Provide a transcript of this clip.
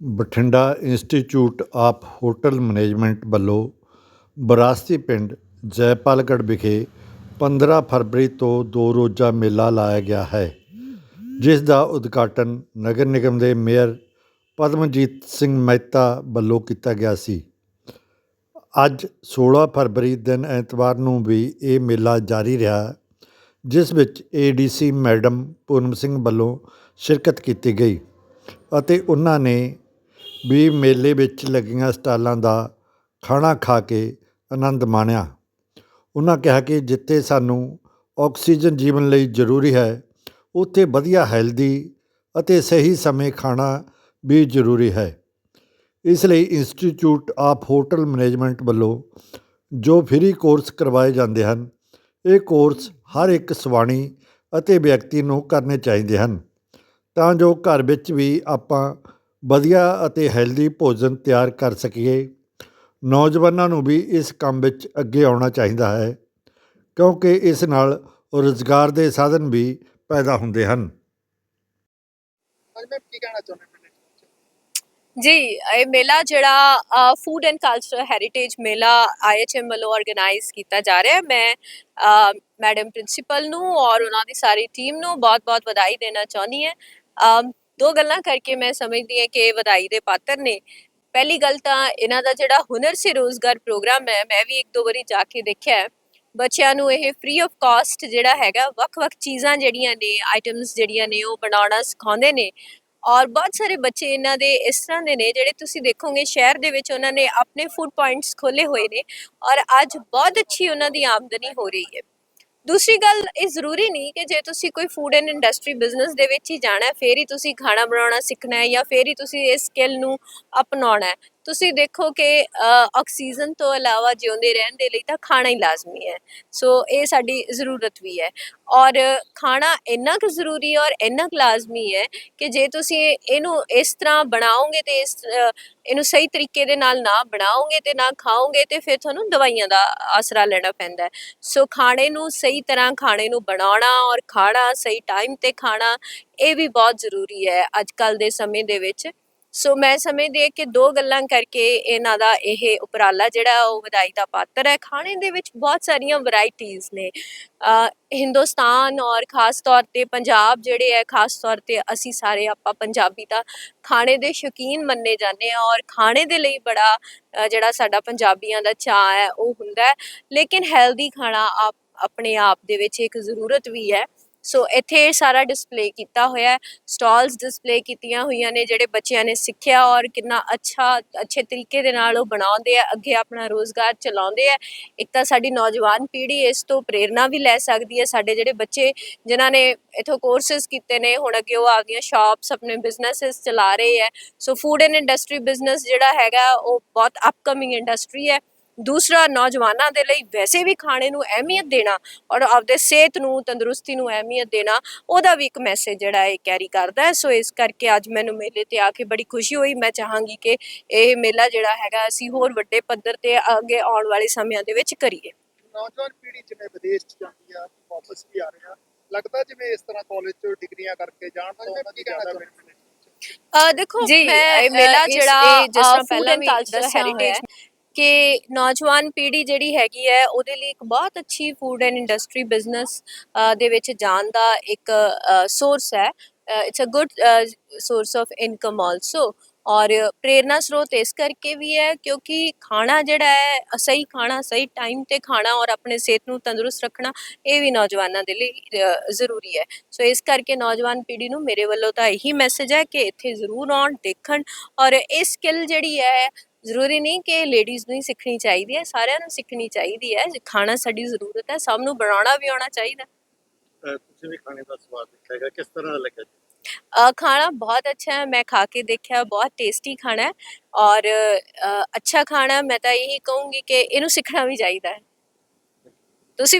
Bathinda institute of hotel management ਵੱਲੋਂ ਵਿਰਾਸਤੀ ਪਿੰਡ ਜੈਪਾਲਗੜ੍ਹ ਵਿਖੇ 15 ਫਰਵਰੀ ਤੋਂ ਦੋ ਰੋਜ਼ਾ ਮੇਲਾ ਲਾਇਆ ਗਿਆ ਹੈ, ਜਿਸ ਦਾ ਉਦਘਾਟਨ ਨਗਰ ਨਿਗਮ ਦੇ ਮੇਅਰ ਪਦਮਜੀਤ ਸਿੰਘ ਮਹਿਤਾ ਵੱਲੋਂ ਕੀਤਾ ਗਿਆ ਸੀ। ਅੱਜ 16 ਫਰਵਰੀ ਦਿਨ ਐਤਵਾਰ ਨੂੰ ਵੀ ਇਹ ਮੇਲਾ ਜਾਰੀ ਰਿਹਾ, ਜਿਸ ਵਿੱਚ ਏਡੀਸੀ ਮੈਡਮ ਪੂਨਮ ਸਿੰਘ ਵੱਲੋਂ ਸ਼ਿਰਕਤ ਕੀਤੀ ਗਈ ਅਤੇ ਉਹਨਾਂ ਨੇ ਵੀ ਮੇਲੇ ਵਿੱਚ ਲੱਗੀਆਂ ਸਟਾਲਾਂ ਦਾ ਖਾਣਾ ਖਾ ਕੇ ਆਨੰਦ ਮਾਣਿਆ। ਉਹਨਾਂ ਕਿਹਾ ਕਿ ਜਿੱਥੇ ਸਾਨੂੰ ਆਕਸੀਜਨ ਜੀਵਨ ਲਈ ਜ਼ਰੂਰੀ ਹੈ, ਉੱਥੇ ਵਧੀਆ ਹੈਲਦੀ ਅਤੇ ਸਹੀ ਸਮੇਂ ਖਾਣਾ ਵੀ ਜ਼ਰੂਰੀ ਹੈ। ਇਸ ਲਈ ਇੰਸਟੀਚਿਊਟ ਆਫ ਹੋਟਲ ਮੈਨੇਜਮੈਂਟ ਵੱਲੋਂ ਜੋ ਫ੍ਰੀ ਕੋਰਸ ਕਰਵਾਏ ਜਾਂਦੇ ਹਨ, ਇਹ ਕੋਰਸ ਹਰ ਇੱਕ ਸਵਾਣੀ ਅਤੇ ਵਿਅਕਤੀ ਨੂੰ ਕਰਨੇ ਚਾਹੀਦੇ ਹਨ। ਤਾਂ ਜੋ ਘਰ ਵਿੱਚ ਵੀ ਆਪਾਂ ਵਧੀਆ ਅਤੇ ਹੈਲਦੀ ਭੋਜਨ ਤਿਆਰ ਕਰ ਸਕੀਏ। ਨੌਜਵਾਨਾਂ ਨੂੰ ਵੀ ਇਸ ਕੰਮ ਵਿੱਚ ਅੱਗੇ ਆਉਣਾ ਚਾਹੀਦਾ ਹੈ ਕਿਉਂਕਿ ਇਸ ਨਾਲ ਰੁਜ਼ਗਾਰ ਦੇ ਸਾਧਨ ਵੀ ਪੈਦਾ ਹੁੰਦੇ ਹਨ। ਜੀ ਇਹ ਮੇਲਾ ਜਿਹੜਾ ਫੂਡ ਐਂਡ ਕਲਚਰ ਹੈਰੀਟੇਜ ਮੇਲਾ ਆਈਐਚਐਮ ਵੱਲੋਂ ਆਰਗੇਨਾਈਜ਼ ਕੀਤਾ ਜਾ ਰਿਹਾ ਹੈ। ਮੈਂ ਮੈਡਮ ਪ੍ਰਿੰਸੀਪਲ ਨੂੰ ਔਰ ਉਹਨਾਂ ਦੀ ਸਾਰੀ ਟੀਮ ਨੂੰ ਬਹੁਤ-ਬਹੁਤ ਵਧਾਈ ਦੇਣਾ ਚਾਹੁੰਦੀ ਹਾਂ। ਦੋ ਗੱਲਾਂ ਕਰਕੇ ਮੈਂ ਸਮਝਦੀ ਹਾਂ ਕਿ ਵਧਾਈ ਦੇ ਪਾਤਰ ਨੇ। ਪਹਿਲੀ ਗੱਲ ਤਾਂ ਇਹਨਾਂ ਦਾ ਜਿਹੜਾ ਹੁਨਰ ਸੇ ਰੋਜ਼ਗਾਰ ਪ੍ਰੋਗਰਾਮ ਹੈ, ਮੈਂ ਵੀ ਇੱਕ ਦੋ ਵਾਰੀ ਜਾ ਕੇ ਦੇਖਿਆ ਬੱਚਿਆਂ ਨੂੰ ਇਹ ਫ੍ਰੀ ਆਫ ਕਾਸਟ ਜਿਹੜਾ ਹੈਗਾ, ਵੱਖ-ਵੱਖ ਚੀਜ਼ਾਂ ਜਿਹੜੀਆਂ ਨੇ ਆਈਟਮਸ ਜਿਹੜੀਆਂ ਨੇ, ਉਹ ਬਣਾਉਣਾ ਸਿਖਾਉਂਦੇ ਨੇ। ਔਰ ਬਹੁਤ ਸਾਰੇ ਬੱਚੇ ਇਹਨਾਂ ਦੇ ਇਸ ਤਰ੍ਹਾਂ ਦੇ ਨੇ, ਜਿਹੜੇ ਤੁਸੀਂ ਦੇਖੋਗੇ ਸ਼ਹਿਰ ਦੇ ਵਿੱਚ ਉਹਨਾਂ ਨੇ ਆਪਣੇ ਫੂਡ ਪੁਆਇੰਟਸ ਖੋਲੇ ਹੋਏ ਨੇ। ਔਰ ਅੱਜ ਬਹੁਤ ਅੱਛੀ ਉਹਨਾਂ ਦੀ ਆਮਦਨੀ ਹੋ ਰਹੀ ਹੈ। ਦੂਸਰੀ ਗੱਲ ਇਹ ਜ਼ਰੂਰੀ ਨਹੀਂ ਕਿ ਜੇ ਤੁਸੀਂ ਕੋਈ ਫੂਡ ਐਂਡ ਇੰਡਸਟਰੀ ਬਿਜ਼ਨਸ ਦੇ ਵਿੱਚ ਹੀ ਜਾਣਾ ਹੈ, ਫੇਰ ਹੀ ਤੁਸੀਂ ਖਾਣਾ ਬਣਾਉਣਾ ਸਿੱਖਣਾ ਹੈ ਜਾਂ ਫੇਰ ਹੀ ਤੁਸੀਂ ਇਸ ਸਕਿੱਲ ਨੂੰ ਅਪਣਾਉਣਾ ਹੈ। ਤੁਸੀਂ ਦੇਖੋ ਕਿ ਆਕਸੀਜਨ ਤੋਂ ਇਲਾਵਾ ਜਿਉਂਦੇ ਰਹਿਣ ਦੇ ਲਈ ਤਾਂ ਖਾਣਾ ਹੀ ਲਾਜ਼ਮੀ ਹੈ। ਸੋ ਇਹ ਸਾਡੀ ਜ਼ਰੂਰਤ ਵੀ ਹੈ। ਔਰ ਖਾਣਾ ਇੰਨਾ ਕੁ ਜ਼ਰੂਰੀ ਔਰ ਇੰਨਾ ਕੁ ਲਾਜ਼ਮੀ ਹੈ ਕਿ ਜੇ ਤੁਸੀਂ ਇਹਨੂੰ ਇਸ ਤਰ੍ਹਾਂ ਬਣਾਓਗੇ ਤੇ ਇਸ ਇਹਨੂੰ ਸਹੀ ਤਰੀਕੇ ਦੇ ਨਾਲ ਨਾ ਬਣਾਓਗੇ ਤੇ ਨਾ ਖਾਓਗੇ ਤੇ ਫਿਰ ਤੁਹਾਨੂੰ ਦਵਾਈਆਂ ਦਾ ਆਸਰਾ ਲੈਣਾ ਪੈਂਦਾ ਹੈ। ਸੋ ਖਾਣੇ ਨੂੰ ਸਹੀ ਤਰ੍ਹਾਂ ਖਾਣੇ ਨੂੰ ਬਣਾਉਣਾ ਔਰ ਖਾਣਾ ਸਹੀ ਟਾਈਮ ਤੇ ਖਾਣਾ ਇਹ ਵੀ ਬਹੁਤ ਜ਼ਰੂਰੀ ਹੈ ਅੱਜ ਕੱਲ ਦੇ ਸਮੇਂ ਦੇ ਵਿੱਚ। ਸੋ ਮੈਂ ਸਮਝਦੀ ਹਾਂ ਕਿ ਦੋ ਗੱਲਾਂ ਕਰਕੇ ਇਹਨਾਂ ਦਾ ਇਹ ਉਪਰਾਲਾ ਜਿਹੜਾ ਉਹ ਵਧਾਈ ਦਾ ਪਾਤਰ ਹੈ। ਖਾਣੇ ਦੇ ਵਿੱਚ ਬਹੁਤ ਸਾਰੀਆਂ ਵੈਰਾਈਟੀਆਂ ਨੇ। ਹਿੰਦੁਸਤਾਨ ਔਰ ਖਾਸ ਤੌਰ ਤੇ ਪੰਜਾਬ ਜਿਹੜੇ ਹੈ, ਖਾਸ ਤੌਰ ਤੇ ਅਸੀਂ ਸਾਰੇ ਆਪਾਂ ਪੰਜਾਬੀ ਤਾਂ ਖਾਣੇ ਦੇ ਸ਼ੌਕੀਨ ਮੰਨੇ ਜਾਂਦੇ ਆ ਔਰ ਖਾਣੇ ਦੇ ਲਈ ਬੜਾ ਜਿਹੜਾ ਸਾਡਾ ਪੰਜਾਬੀਆਂ ਦਾ ਚਾਅ ਹੈ, ਉਹ ਹੁੰਦਾ ਹੈ। ਲੇਕਿਨ ਹੈਲਦੀ ਖਾਣਾ ਆਪ, ਆਪਣੇ ਆਪ ਦੇ ਵਿੱਚ ਇੱਕ ਜ਼ਰੂਰਤ ਵੀ ਹੈ। ਸੋ ਇੱਥੇ ਇਹ ਸਾਰਾ ਡਿਸਪਲੇ ਕੀਤਾ ਹੋਇਆ ਹੈ। ਸਟਾਲਸ ਡਿਸਪਲੇ ਕੀਤੀਆਂ ਹੋਈਆਂ ਨੇ, ਜਿਹੜੇ ਬੱਚਿਆਂ ਨੇ ਸਿੱਖਿਆ ਔਰ ਕਿੰਨਾ ਅੱਛਾ, ਅੱਛੇ ਤਰੀਕੇ ਦੇ ਨਾਲ ਉਹ ਬਣਾਉਂਦੇ ਆ, ਅੱਗੇ ਆਪਣਾ ਰੋਜ਼ਗਾਰ ਚਲਾਉਂਦੇ ਆ। ਇੱਕ ਤਾਂ ਸਾਡੀ ਨੌਜਵਾਨ ਪੀੜ੍ਹੀ ਇਸ ਤੋਂ ਪ੍ਰੇਰਣਾ ਵੀ ਲੈ ਸਕਦੀ ਹੈ। ਸਾਡੇ ਜਿਹੜੇ ਬੱਚੇ ਜਿਨ੍ਹਾਂ ਨੇ ਇਥੋਂ ਕੋਰਸਸ ਕੀਤੇ ਨੇ, ਹੁਣ ਅੱਗੇ ਉਹ ਆਪਦੀਆਂ ਸ਼ਾਪਸ ਆਪਣੇ ਬਿਜ਼ਨੈਸਸ ਚਲਾ ਰਹੇ ਹੈ। So food and industry business ਜਿਹੜਾ ਹੈਗਾ, ਉਹ ਬਹੁਤ ਅਪਕਮਿੰਗ ਇੰਡਸਟਰੀ ਹੈ। ਦੂਸਰਾ ਨੌਜਵਾਨਾਂ ਦੇ ਲਈ ਵੈਸੇ ਵੀ ਖਾਣੇ ਨੂੰ ਅਹਿਮੀਅਤ ਦੇਣਾ ਔਰ ਆਪਦੇ ਸਿਹਤ ਨੂੰ ਤੰਦਰੁਸਤੀ ਨੂੰ ਅਹਿਮੀਅਤ ਦੇਣਾ ਉਹਦਾ ਵੀ ਇੱਕ ਮੈਸੇਜ ਜਿਹੜਾ ਹੈ ਕੈਰੀ ਕਰਦਾ ਹੈ। ਸੋ ਇਸ ਕਰਕੇ ਅੱਜ ਮੈਨੂੰ ਮੇਲੇ ਤੇ ਆ ਕੇ ਬੜੀ ਖੁਸ਼ੀ ਹੋਈ। ਮੈਂ ਚਾਹਾਂਗੀ ਕਿ ਇਹ ਮੇਲਾ ਜਿਹੜਾ ਹੈਗਾ ਅਸੀਂ ਹੋਰ ਵੱਡੇ ਪੱਧਰ ਤੇ ਅੱਗੇ ਆਉਣ ਵਾਲੇ ਸਮਿਆਂ ਦੇ ਵਿੱਚ ਕਰੀਏ। ਨੌਜਵਾਨ ਪੀੜ੍ਹੀ ਜਿਵੇਂ ਵਿਦੇਸ਼ ਚ ਜਾਂਦੀ ਆ ਵਾਪਸ ਵੀ ਆ ਰਹੇ ਆ ਲੱਗਦਾ ਜਿਵੇਂ ਇਸ ਤਰ੍ਹਾਂ ਕਾਲਜ ਚ ਡਿਗਰੀਆਂ ਕਰਕੇ ਜਾਣ ਤੋਂ ਉਹਨਾਂ ਦੀ ਜ਼ਿਆਦਾ ਦੇਖੋ ਮੈਂ ਮੇਲਾ ਜਿਹੜਾ ਜਿਸ ਤਰ੍ਹਾਂ ਪਹਿਲਾਂ ਵੀ ਹੈਰੀਟੇਜ ਕਿ ਨੌਜਵਾਨ ਪੀੜ੍ਹੀ ਜਿਹੜੀ ਹੈਗੀ ਹੈ, ਉਹਦੇ ਲਈ ਇੱਕ ਬਹੁਤ ਅੱਛੀ ਫੂਡ ਐਂਡ ਇੰਡਸਟਰੀ ਬਿਜ਼ਨਸ ਦੇ ਵਿੱਚ ਜਾਣ ਦਾ ਇੱਕ ਸੋਰਸ ਹੈ। It's a good source of income also ਔਰ ਪ੍ਰੇਰਨਾ ਸਰੋਤ ਇਸ ਕਰਕੇ ਵੀ ਹੈ ਕਿਉਂਕਿ ਖਾਣਾ ਜਿਹੜਾ ਹੈ ਸਹੀ ਖਾਣਾ, ਸਹੀ ਟਾਈਮ ਤੇ ਖਾਣਾ ਔਰ ਆਪਣੇ ਸਿਹਤ ਨੂੰ ਤੰਦਰੁਸਤ ਰੱਖਣਾ, ਇਹ ਵੀ ਨੌਜਵਾਨਾਂ ਦੇ ਲਈ ਜ਼ਰੂਰੀ ਹੈ। ਸੋ ਇਸ ਕਰਕੇ ਨੌਜਵਾਨ ਪੀੜ੍ਹੀ ਨੂੰ ਮੇਰੇ ਵੱਲੋਂ ਤਾਂ ਇਹੀ ਮੈਸੇਜ ਹੈ ਕਿ ਇੱਥੇ ਜ਼ਰੂਰ ਆਉਣ, ਦੇਖਣ ਔਰ ਇਹ ਸਕਿੱਲ ਜਿਹੜੀ ਹੈ ਜ਼ਰੂਰੀ ਨਹੀਂ ਕਿ ਲੇਡੀਜ਼ ਨੂੰ ਹੀ ਸਿੱਖਣੀ ਚਾਹੀਦੀ ਹੈ ਸਾਰਿਆਂ ਨੂੰ ਸਿੱਖਣੀ ਚਾਹੀਦੀ ਹੈ। ਜੇ ਖਾਣਾ ਸਾਡੀ ਜ਼ਰੂਰਤ ਹੈ ਸਭ ਨੂੰ ਬਣਾਉਣਾ ਵੀ ਆਉਣਾ ਚਾਹੀਦਾ। ਤੁਸੀਂ ਵੀ ਖਾਣੇ ਦਾ ਸਵਾਦ ਦੇਖਿਆ ਕਿਸ ਤਰ੍ਹਾਂ ਦਾ ਲੱਗਾ ਖਾਣਾ ਬਹੁਤ ਅੱਛਾ ਹੈ ਮੈਂ ਖਾ ਕੇ ਦੇਖਿਆ ਬਹੁਤ ਟੇਸਟੀ ਖਾਣਾ ਹੈ ਔਰ ਅ, ਅੱਛਾ ਖਾਣਾ ਮੈਂ ਤਾਂ ਇਹੀ ਕਹੂੰਗੀ ਕਿ ਇਹਨੂੰ ਸਿੱਖਣਾ ਵੀ ਚਾਹੀਦਾ ਹੈ। ਤੁਸੀਂ